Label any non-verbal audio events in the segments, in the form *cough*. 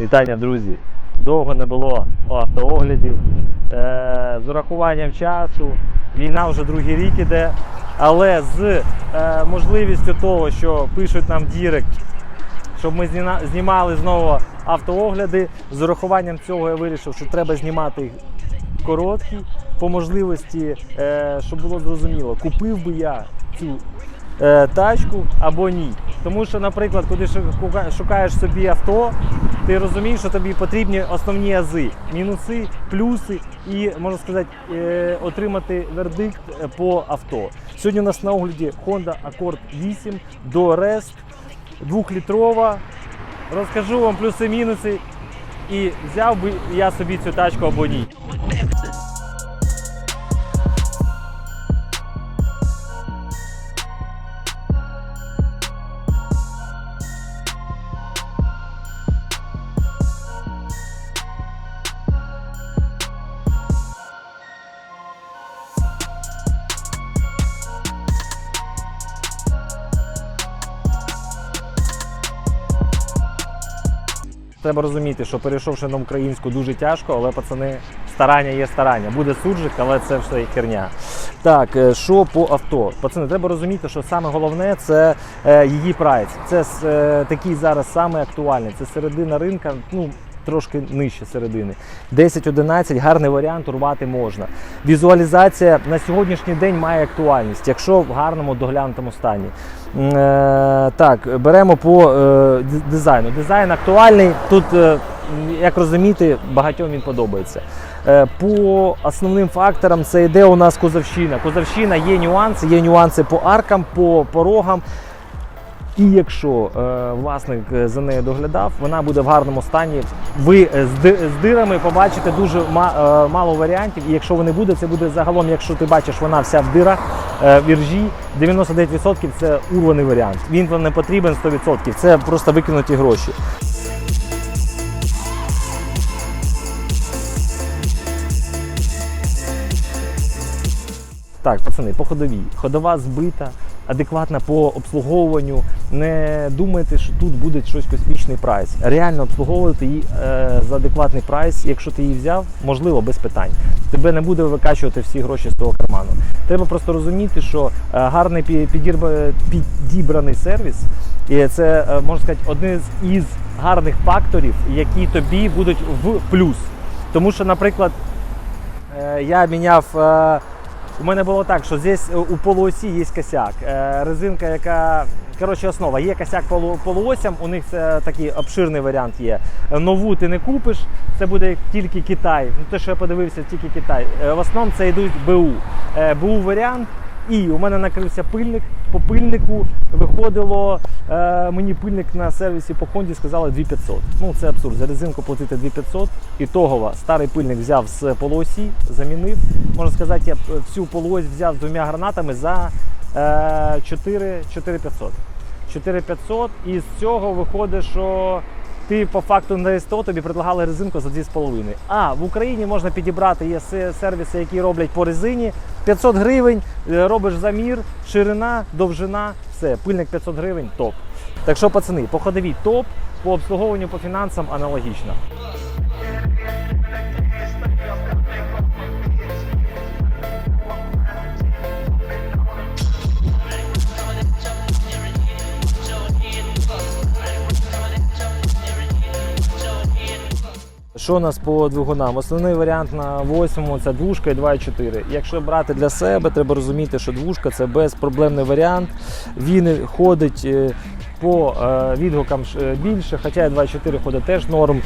Вітання, друзі! Довго не було автооглядів. Е, з урахуванням часу. Війна вже другий рік іде. Але з е, можливістю того, що пишуть нам Дірект, щоб ми знімали знову автоогляди. З урахуванням цього я вирішив, що треба знімати їх короткі, по можливості, е, щоб було зрозуміло, купив би я цю тачку або ні. Тому що, наприклад, коли шукаєш собі авто, ти розумієш, що тобі потрібні основні ази, мінуси, плюси і, можна сказати, е, отримати вердикт е, по авто. Сьогодні у нас на огляді Honda Accord 8 до REST, двохлітрова. Розкажу вам плюси-мінуси. І взяв би я собі цю тачку або ні. Треба розуміти, що перейшовши на українську дуже тяжко, але пацани, старання є старання. Буде суржик, але це все херня. Так, е, що по авто? Пацани, треба розуміти, що саме головне це е, її прайс. Це е, такий зараз саме актуальний. Це середина ринка. Ну, Трошки нижче середини. 10-11 гарний варіант урвати можна. Візуалізація на сьогоднішній день має актуальність, якщо в гарному доглянутому стані. Е, так, беремо по е, дизайну. Дизайн актуальний. Тут, е, як розуміти, багатьом він подобається. Е, По основним факторам це йде у нас козовщина. Козовщина є нюанси, є нюанси по аркам, по порогам. І якщо е, власник е, за нею доглядав, вона буде в гарному стані. Ви е, з, дирами побачите дуже ма- мало варіантів. І якщо вони буде, це буде загалом, якщо ти бачиш, вона вся в дирах, в іржі, 99% це урваний варіант. Він вам не потрібен 100%. Це просто викинуті гроші. Так, пацани, по ходовій. Ходова збита, адекватна по обслуговуванню. Не думайте, що тут буде щось космічний прайс. Реально обслуговувати її е, за адекватний прайс, якщо ти її взяв, можливо, без питань. Тебе не буде викачувати всі гроші з того карману. Треба просто розуміти, що е, гарний підібраний сервіс, і це е, можна сказати один із гарних факторів, які тобі будуть в плюс. Тому що, наприклад, Е, я міняв. У мене було так, що здесь е, у полуосі є косяк. Е, Резинка, яка. Коротше, основа, є косяк полу, полуосям, у них це такий обширний варіант є. Нову ти не купиш, це буде тільки Китай. Ну, те, що я подивився, тільки Китай. Е, В основному це йдуть БУ. БУ варіант. І у мене накрився пильник. По пильнику виходило е, мені пильник на сервісі по Хонді сказали 2500. Ну це абсурд. За резинку платити 2500. Ітогова старий пильник взяв з полуосі, замінив. Можна сказати, я всю полуось взяв з двома гранатами за е, 4 4500. 4500 і з цього виходить, що ти по факту на СТО тобі предлагали резинку за 2,5. А в Україні можна підібрати є сервіси, які роблять по резині. 500 гривень, е, робиш замір, ширина, довжина, все, пильник 500 гривень, топ. Так що, пацани, по ходовій топ, по обслуговуванню по фінансам аналогічно. Що у нас по двигунам? Основний варіант на 8 це двушка і 2,4. Якщо брати для себе, треба розуміти, що двушка це безпроблемний варіант. Він ходить е, по е, відгукам е, більше, хоча і 2,4 ходить теж норм.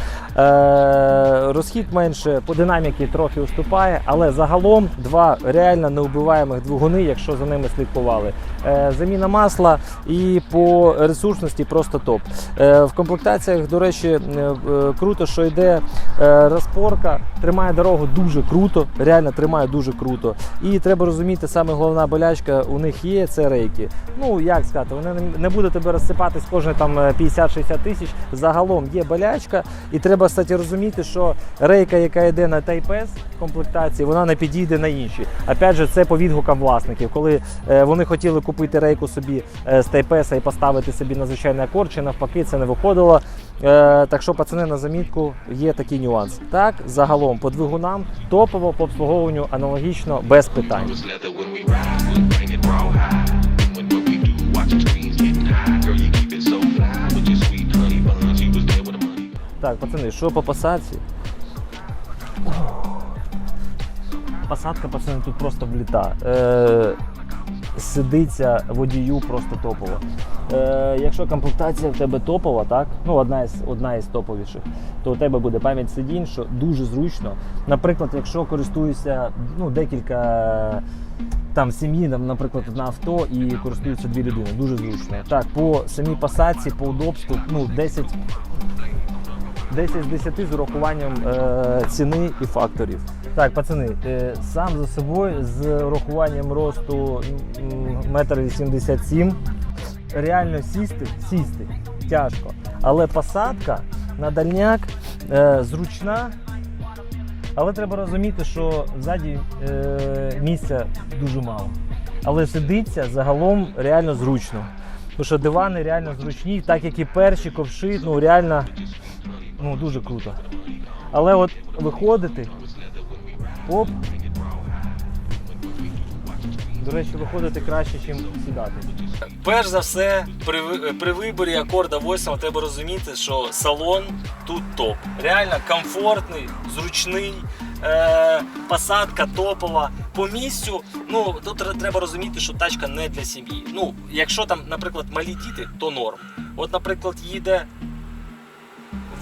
Розхід менше, по динаміки трохи уступає, але загалом два реально неубиваємих двигуни, якщо за ними слідкували. Е, заміна масла і по ресурсності просто топ. Е, в комплектаціях, до речі, е, круто, що йде розпорка, тримає дорогу дуже круто, реально тримає дуже круто. І треба розуміти, саме головна болячка у них є це рейки. Ну як сказати, вони не- буде тебе розсипати копатись кожне там е, 50-60 тисяч. Загалом є болячка, і треба кстати, розуміти, що рейка, яка йде на S комплектації, вона не підійде на інші. Опять же, це по відгукам власників. Коли вони хотіли купити рейку собі е, з S і поставити собі на звичайний акорд, чи навпаки, це не виходило. Е, так що, пацани, на замітку є такий нюанс. Так, загалом по двигунам топово по обслуговуванню аналогічно без питань. Так, пацани, що по посадці? Посадка, пацани, тут просто вліта. Е, сидиться водію просто топово. Е, якщо комплектація в тебе топова, так? Ну, одна із, одна із топовіших, то у тебе буде пам'ять сидінь, що дуже зручно. Наприклад, якщо користуюся ну, декілька там сім'ї, наприклад, одне авто і користуються дві людини, дуже зручно. Так, по самій посадці, по удобству, ну, 10 10 з 10 з урахуванням е, ціни і факторів. Так, пацани, е, сам за собою з урахуванням росту м, метр вісімдесят сім. Реально сісти, сісти тяжко. Але посадка на дальняк е, зручна. Але треба розуміти, що ззаді е, місця дуже мало. Але сидиться загалом реально зручно. Тому що дивани реально зручні, так як і перші ковши, ну реально ну, дуже круто. Але от виходити. Оп. До речі, виходити краще, ніж сідати. Перш за все, при, при виборі акорда 8 треба розуміти, що салон тут топ. Реально комфортний, зручний, е, посадка топова. По місцю, ну тут тр- треба розуміти, що тачка не для сім'ї. Ну, якщо там, наприклад, малі діти, то норм. От, наприклад, їде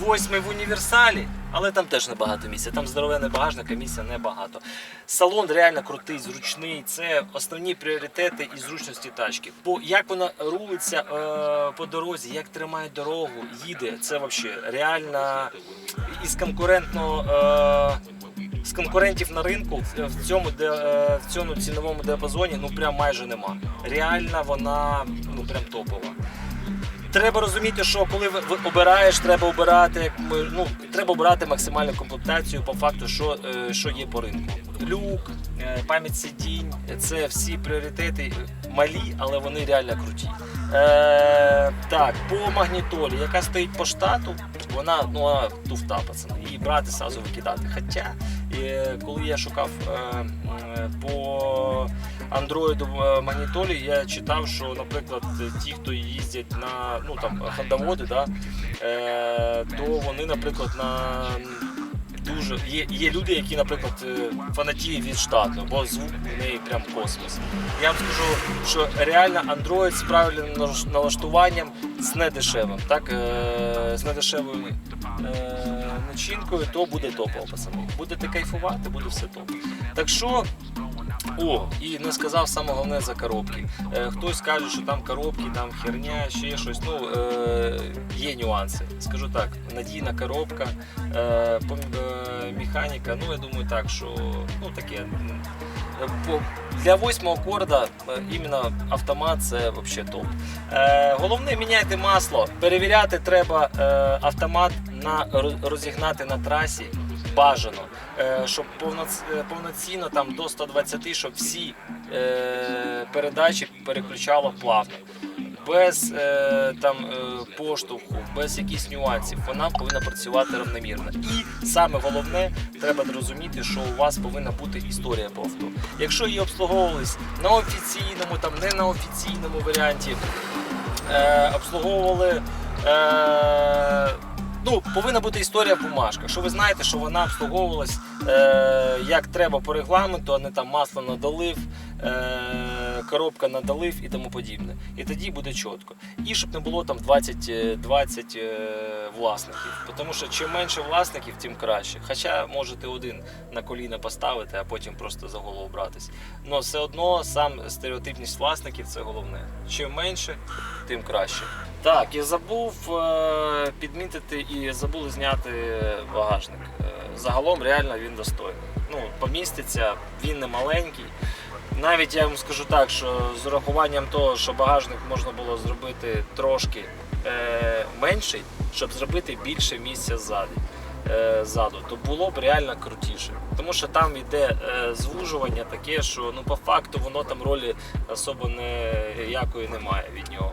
восьмий в універсалі, але там теж небагато місця. Там здоровенне багажник, а місця небагато. Салон реально крутий, зручний. Це основні пріоритети і зручності тачки. Бо як вона рулиться е, по дорозі, як тримає дорогу, їде, це взагалі реально із конкурентного. Е, з конкурентів на ринку в- в цьому де, е, в цьому ціновому діапазоні ну прям майже нема. Реально вона ну прям топова. Треба розуміти, що коли ви обираєш, треба обирати ну, треба обирати максимальну комплектацію по факту, що, е, що є по ринку. Люк, е, пам'ять сидінь, це всі пріоритети малі, але вони реально круті. Е, так, по магнітолі, яка стоїть по штату, вона ну, туфта, пацани. Її брати, сразу викидати. Хоча, е, коли я шукав е, е, по Android е, магнітолі, я читав, що, наприклад, ті, хто їздять на ну там ходоводи, да, е, то вони, наприклад, на дуже є, є люди, які, наприклад, е, фанатіють від штату, бо звук в неї прям космос. Я вам скажу, що реально Android з правильним налаштуванням з недешевим, так з недешевою начинкою, то буде топово, пацани. Будете кайфувати, буде все топ. Так що. О, і не сказав саме головне за коробки. Е, хтось каже, що там коробки, там херня, ще щось. Ну е, є нюанси. Скажу так, надійна коробка, е, е, механіка. Ну я думаю, так, що ну таке. для восьмого корда е, іменно автомат це взагалі топ. Е, головне міняйте масло. Перевіряти треба е, автомат на розігнати на трасі. Бажано, е, щоб е, повноцінно там до 120, щоб всі е, передачі переключало плавно. Без е, там е, поштовху, без якихось нюансів, вона повинна працювати равномірно. І саме головне, треба розуміти, що у вас повинна бути історія по авто. Якщо її обслуговувались на офіційному, там не на офіційному варіанті, е, обслуговували. Е, Ну, повинна бути історія в бумажках, що ви знаєте, що вона обслуговувалась е, як треба по регламенту, а не там масло надалив, е, коробка надалив і тому подібне. І тоді буде чітко. І щоб не було там 20, е, 20 е, власників. Тому що чим менше власників, тим краще. Хоча можете один на коліна поставити, а потім просто за голову братись. Але все одно сам стереотипність власників це головне. Чим менше, тим краще. Так, я забув е, підмітити і забули зняти багажник. Е, загалом реально він достойний. Ну, поміститься, він не маленький. Навіть я вам скажу так, що з урахуванням того, що багажник можна було зробити трошки е, менший, щоб зробити більше місця ззаді, е, ззаду, то було б реально крутіше. Тому що там йде е, звужування таке, що ну, по факту воно там ролі особо ніякої немає від нього.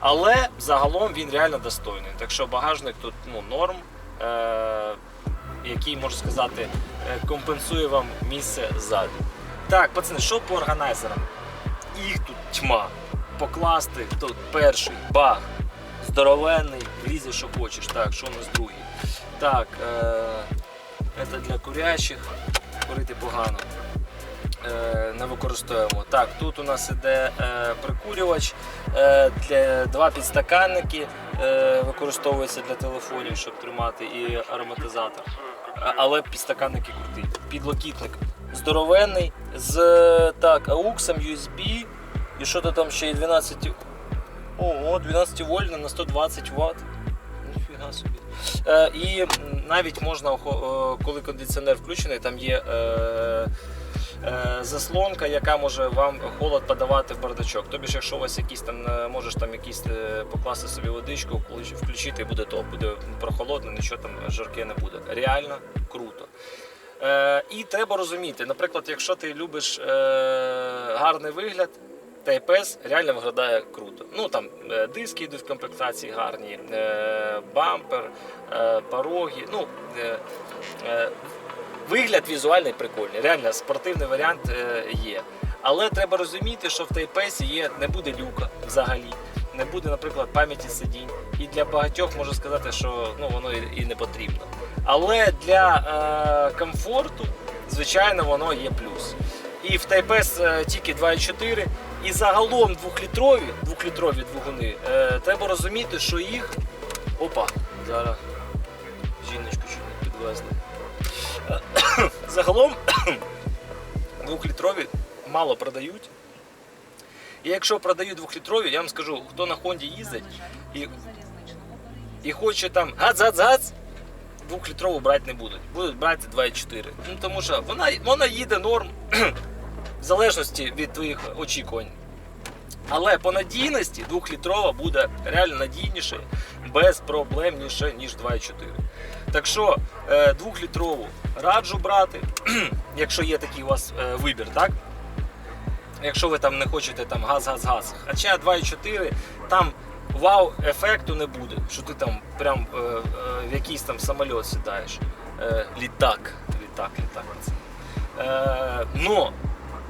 Але загалом він реально достойний. Так що багажник тут ну, норм, е, який, можна сказати, е, компенсує вам місце ззаду. Так, пацани, що по органайзерам? Їх тут тьма. Покласти тут перший баг. Здоровенний, лізе, що хочеш. Так, що у нас другий? Так, е, це для курячих. Курити погано. Е, не використовуємо. Так, тут у нас іде е, прикурювач, е, для, два підстаканники е, використовуються для телефонів, щоб тримати, і ароматизатор. Але підстаканники круті. Підлокітник здоровенний з так, AUX, USB і що то там ще й 12. Ого, 12 вольт на 120 Вт. Ніфіга собі. Е, і навіть можна, коли кондиціонер включений, там є е, е, заслонка, яка може вам холод подавати в бардачок. Тобі ж, якщо у вас якісь там е, можеш там якісь е, покласти собі водичку, включити і буде то, буде прохолодно, нічого там жарке не буде. Реально круто. Е, і треба розуміти, наприклад, якщо ти любиш е, гарний вигляд, Type-S реально виглядає круто. Ну там е, диски йдуть в комплектації гарні, е, бампер, е, пороги. Ну, е, е, вигляд візуальний прикольний. Реально спортивний варіант е, є. Але треба розуміти, що в Type-S є, не буде люка взагалі. Не буде, наприклад, пам'яті сидінь. І для багатьох можу сказати, що ну, воно і, не потрібно. Але для е, комфорту, звичайно, воно є плюс. І в Type-S е, тільки 2,4. І загалом двохлітрові, двохлітрові двигуни, е, треба розуміти, що їх. Опа, зараз жіночку чуть не підвезли. Е, *coughs* Загалом *coughs* двохлітрові мало продають. І якщо продають двохлітрові, я вам скажу, хто на Хонді їздить і, і хоче там гац-гац-гац, двохлітрову брати не будуть. Будуть брати 2,4. Ну тому що вона, вона їде норм в залежності від твоїх очікувань. Але по надійності 2-літрова буде реально надійніше, безпроблемніше, ніж 2,4. Так що е, 2-літрову раджу брати, *clears throat* якщо є такий у вас е, вибір, так? Якщо ви там не хочете там газ-газ-газ. Хоча 2,4 там вау-ефекту не буде, що ти там прям е, е, в якийсь там самоліт сідаєш. Е, літак. Літак, літак. Е, но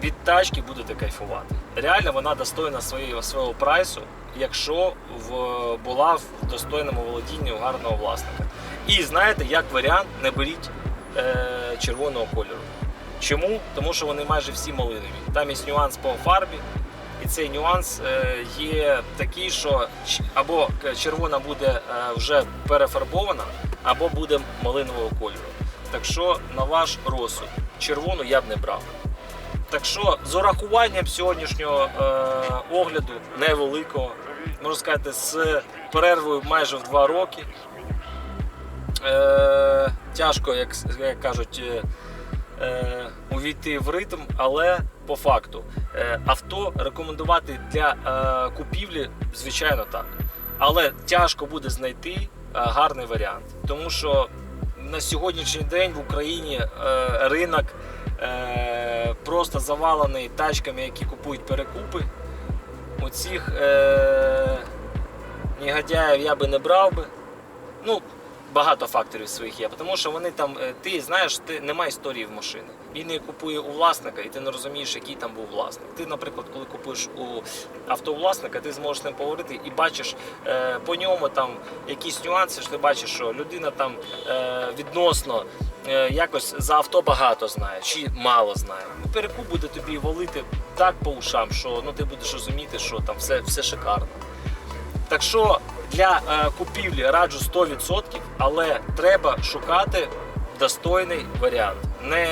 від тачки будете кайфувати. Реально вона достойна своєї, свого прайсу, якщо в, була в достойному володінні у гарного власника. І знаєте, як варіант, не беріть е, червоного кольору. Чому? Тому що вони майже всі малинові. Там є нюанс по фарбі, і цей нюанс е, є такий, що або червона буде е, вже перефарбована, або буде малинового кольору. Так що на ваш розсуд, червону я б не брав. Так що з урахуванням сьогоднішнього е, огляду невеликого, можна сказати, з перервою майже в 2 роки. Е, тяжко, як, як кажуть, е, увійти в ритм, але по факту е, авто рекомендувати для е, купівлі, звичайно, так. Але тяжко буде знайти е, гарний варіант, тому що на сьогоднішній день в Україні е, ринок е, просто завалений тачками, які купують перекупи. Оцих е, негодяїв я би не брав би. Ну, багато факторів своїх є, тому що вони там, е, ти знаєш, ти немає історії в машини. Він її купує у власника, і ти не розумієш, який там був власник. Ти, наприклад, коли купуєш у автовласника, ти зможеш з ним поговорити і бачиш е, по ньому там якісь нюанси, що ти бачиш, що людина там е, відносно якось за авто багато знає чи мало знає. Ну, Перекуп буде тобі валити так по ушам, що ну, ти будеш розуміти, що там все, все шикарно. Так що для е, купівлі раджу 100%, але треба шукати достойний варіант, не,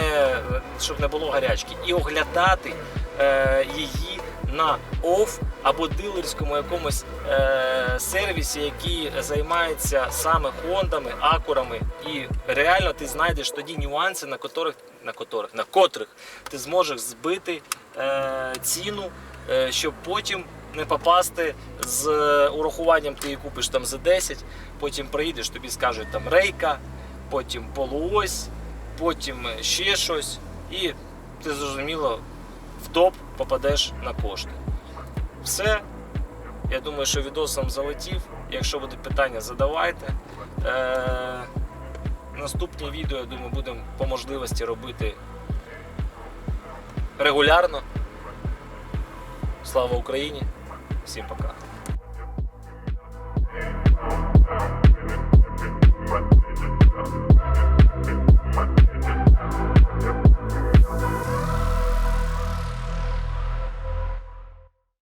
щоб не було гарячки, і оглядати е, її на ОФ або дилерському якомусь е, сервісі, який займається саме хондами, акурами, і реально ти знайдеш тоді нюанси, на котрих на котрих, на котрих ти зможеш збити е, ціну, е, щоб потім не попасти з урахуванням, ти її купиш там за 10, потім приїдеш, тобі скажуть там рейка, потім полуось, потім ще щось, і ти зрозуміло в топ попадеш на кошти. Все. Я думаю, що відос залетів. Якщо будуть питання, задавайте. Е, наступні відео, я думаю, будемо по можливості робити регулярно. Слава Україні! Всім пока!